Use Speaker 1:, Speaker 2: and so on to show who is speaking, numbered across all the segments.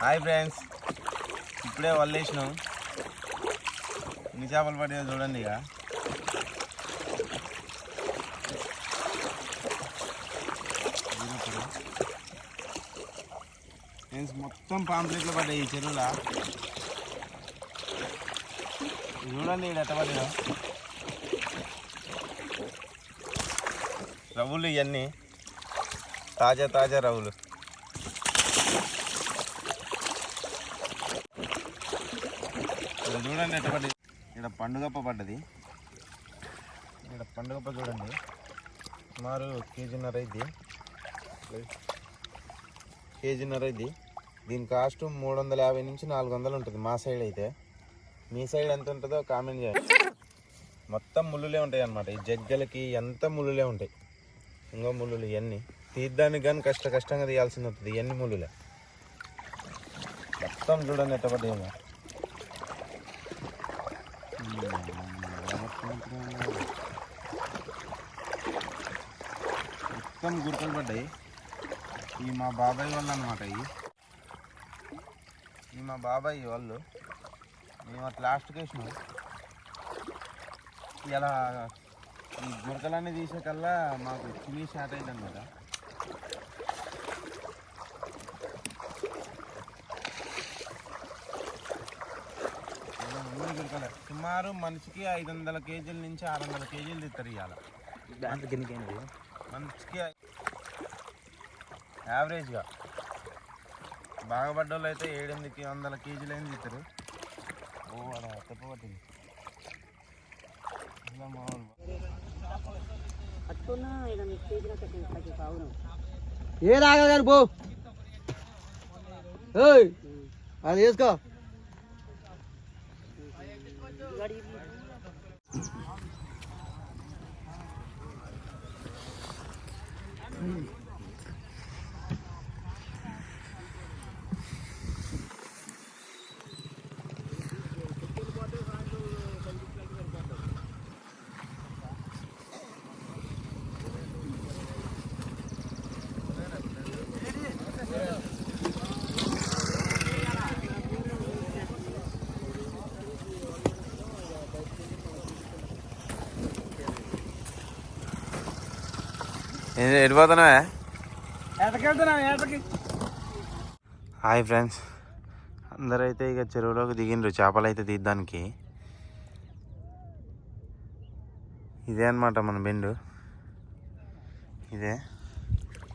Speaker 1: Hi friends ఇప్పుడే వల్లేసినాం ఇన్ని చేపలు పడ్డాయో చూడండి ఇక. ఫ్రెండ్స్ మొత్తం పాంప్లెట్లు పడ్డాయి ఈ చెరువులా. చూడండి ఇక్కడ ఎట్ట పడ్డా రవ్వులు ఇవన్నీ తాజా తాజా రవ్వులు ఇక్కడ చూడండి ఎట్ట పడ్డది. ఇక్కడ పండుగప్ప పడ్డది. ఇక్కడ పండుగప్ప చూడండి. సుమారు కేజీన్నర ఇది కేజీన్నర ఇది దీని కాస్ట్ మూడు వందల యాభై నుంచి నాలుగు వందలు ఉంటుంది మా సైడ్ అయితే. మీ సైడ్ ఎంత ఉంటుందో కామెంట్ చేయండి. మొత్తం ముళ్ళులే ఉంటాయి అన్నమాట. ఈ జగ్గలకి ఎంత ముళ్ళులే ఉంటాయి. ఇంకో ముళ్ళులు ఇవన్నీ తీద్దానికి కానీ కష్ట కష్టంగా తీయాల్సింది ఉంటుంది. ఇవన్నీ ముళ్ళులే. మొత్తం చూడండి ఎట్ట మొత్తం గుర్తులు పడ్డాయి ఈ మా బాబాయ్ వాళ్ళు అనమాట ఇవి ఈ మా బాబాయ్ వాళ్ళు. మేము అట్లా లాస్ట్కి వేసినాం. ఇలా ఈ గురకలన్నీ తీసే కల్లా మాకు చిన్ని స్టార్ట్ అయింది అనమాట గురకలే సుమారు మనిషికి ఐదు వందల కేజీల నుంచి ఆరు వందల కేజీలు తిస్తారు ఇవాళ మనిషికి యావరేజ్గా. బాగా పడ్డోళ్ళు అయితే ఏడెనిమిది వందల కేజీలు అయిన తీస్తారు ఓ అడ తెప్ప పట్టింది. ఇలా మామూలు
Speaker 2: ఏ రాగా గారు పో. ఏయ్ అది వేసుకో. ગરીબ ఎడిపోతున్నావా
Speaker 1: హాయ్ ఫ్రెండ్స్. అందరైతే ఇక చెరువులోకి దిగిండ్రు. చేపలు అయితే తీద్దానికి. ఇదే అనమాట మన బెండు. ఇదే.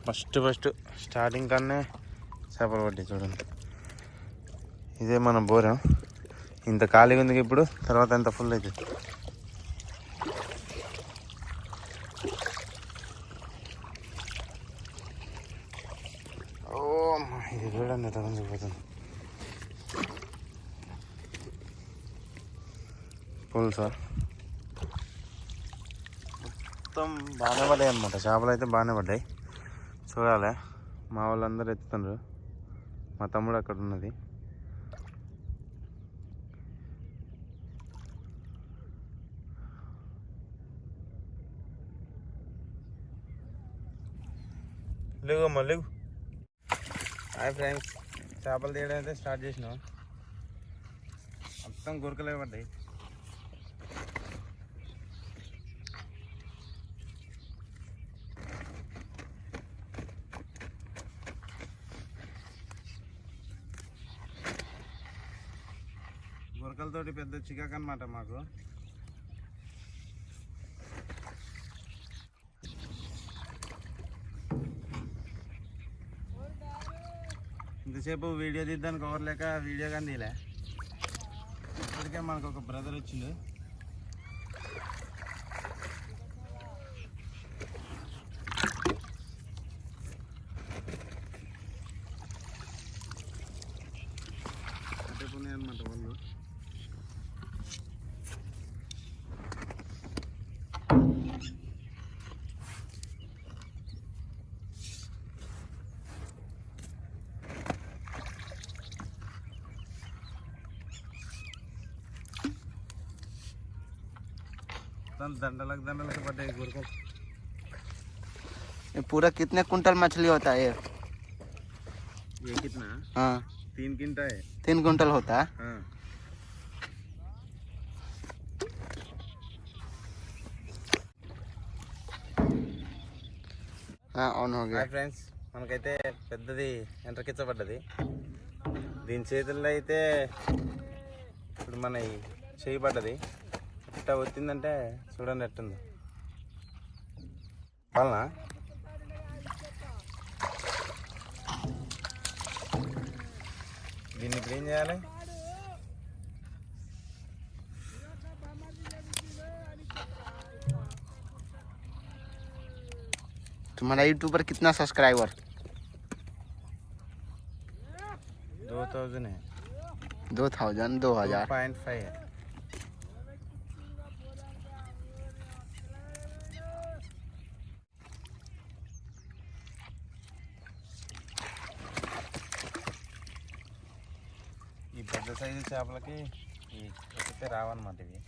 Speaker 1: ఫస్ట్ ఫస్ట్ స్టార్టింగ్ కన్నే చేపలు పట్టి చూడండి. ఇదే మన బోరం. ఇంత ఖాళీగా ఉంది ఇప్పుడు. తర్వాత ఎంత ఫుల్ అవుతుంది ఓ అమ్మా, ఇది చూడండి ఎంత మొత్తం బాగానే పడ్డాయి అనమాట చేపలు అయితే బాగానే పడ్డాయి. చూడాలి. మా వాళ్ళందరూ ఎత్తుతున్నారు మా తమ్ముడు అక్కడ ఉన్నది. లేవమ్మా లేవు. హాయ్ ఫ్రెండ్స్ చేపలు తీయడం అయితే స్టార్ట్ చేసినాం. మొత్తం గురకలే పడ్డాయి. గురకలతోటి పెద్ద చికాక్ అనమాట మాకు. ఇంతసేపు వీడియో తీద్దానికి ఎవరు లేక వీడియో కానీ తీలే ఇప్పటికే మనకు ఒక బ్రదర్ వచ్చిండు అంటే అనమాట వాళ్ళు దంडलक दंडलक पड़े
Speaker 2: ये पूरा कितने कुंटल मछली होता है ये?
Speaker 1: ये कितना?
Speaker 2: हाँ।
Speaker 1: तीन है।
Speaker 2: तीन कुंटल होता है?
Speaker 1: हाँ।
Speaker 2: అవును
Speaker 1: హాయ్ ఫ్రెండ్స్ మనకైతే పెద్దది ఎంటర్కిచ్చబడ్డది దీని చేతుల్లో అయితే ఇప్పుడు మన చేయబడ్డది ఇట్లా వచ్చిందంటే చూడండి ఎట్టుంది వాళ్ళనా దీన్ని ఇప్పుడు ఏం చేయాలి
Speaker 2: तुम्हारा यूट्यूब पर कितना सब्सक्राइबर
Speaker 1: दो थाउजेंड है
Speaker 2: दो थाउजेंड दो हजार
Speaker 1: पॉइंट फाइव है పెద్ద సైజు చేపలకి ఈ ఎక్కితే రావన్నమాట ఇవి.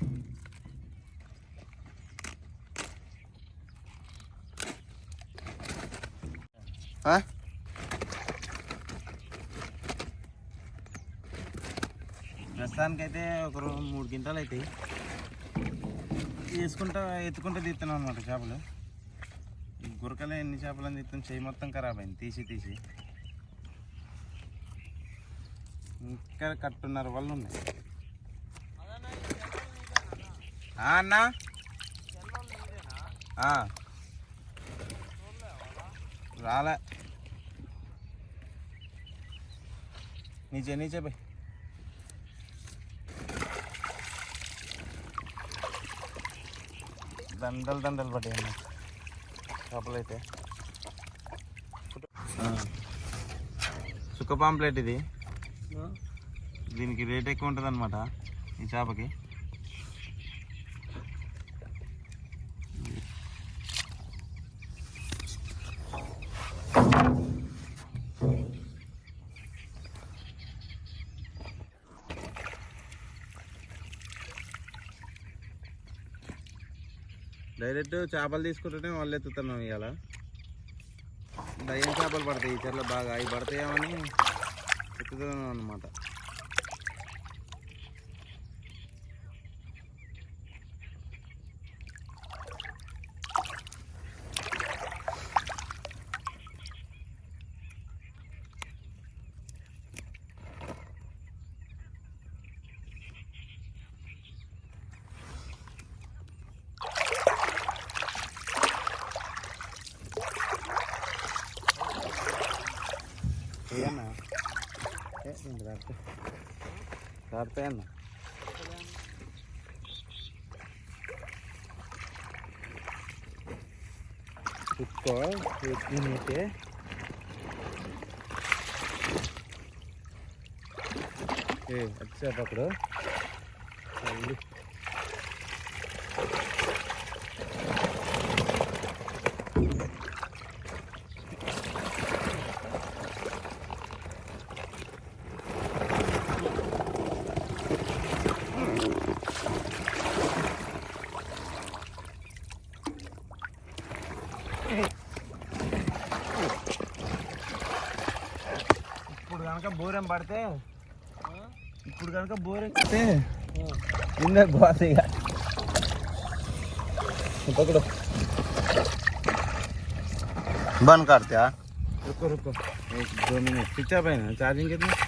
Speaker 1: ప్రస్తుతానికైతే ఒక మూడు గింటలు అవుతాయి వేసుకుంటా ఎత్తుకుంటా తీస్తున్నాం అనమాట చేపలు గురకలు ఎన్ని చేపలు అని తీస్తాం చెయ్యి మొత్తం ఖరాబ్ అయింది తీసి తీసి. ఇంకా కట్టున్నర వాళ్ళు ఉన్నాయి. అన్నా? రాలే. నీచే నీచే పోయి. దండలు దండలు పడ్డాయి చేపలైతే సుఖ అయితే పాంప్లెట్ ఇది. దీనికి రేట్ ఎక్కువ ఉంటుంది అనమాట ఈ చేపకి. డైరెక్ట్ చేపలు తీసుకుంటేనే వాళ్ళు ఎత్తుతున్నాం ఇవాళ దయ్యం చేపలు పడతాయి ఈ చెర్లో బాగా. అవి పడతాయేమని ఎత్తుతున్నాం అనమాట ఏమన్నా? ఏ, ఇంక దాటుతా. దాటుతాయన్నా కుక్కో ఎత్తినైతే ఏ వచ్చాడు అప్పుడు బోరం పడితే ఇప్పుడు కనుక బోర్ ఎక్కితే కింద బాస్ ఇక पकड़ो
Speaker 2: बंद करते हैं
Speaker 1: रुको रुको एक दो मिनट स्विच ऑफ है ना चार्जिंग कितनी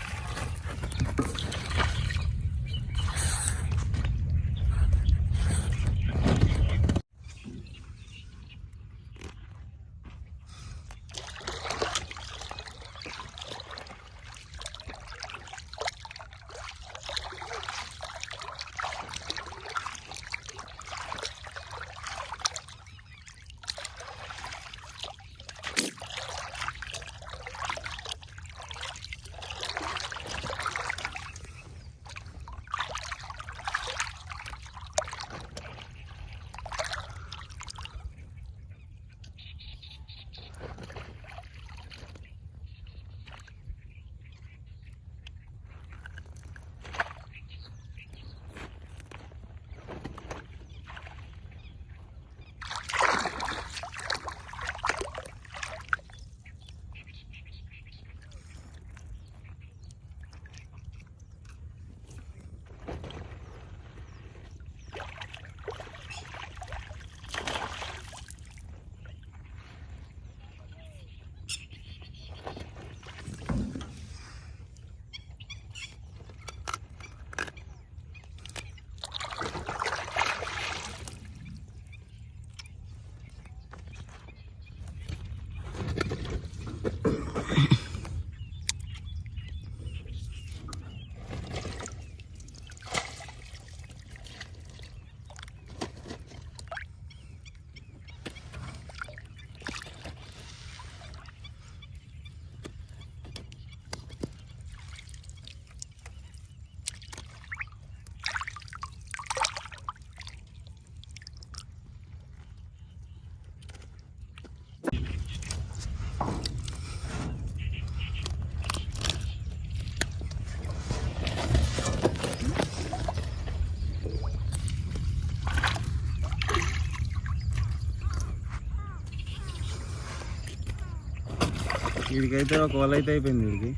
Speaker 1: వీడికైతే ఒక వల అయితే అయిపోయింది వీడికి.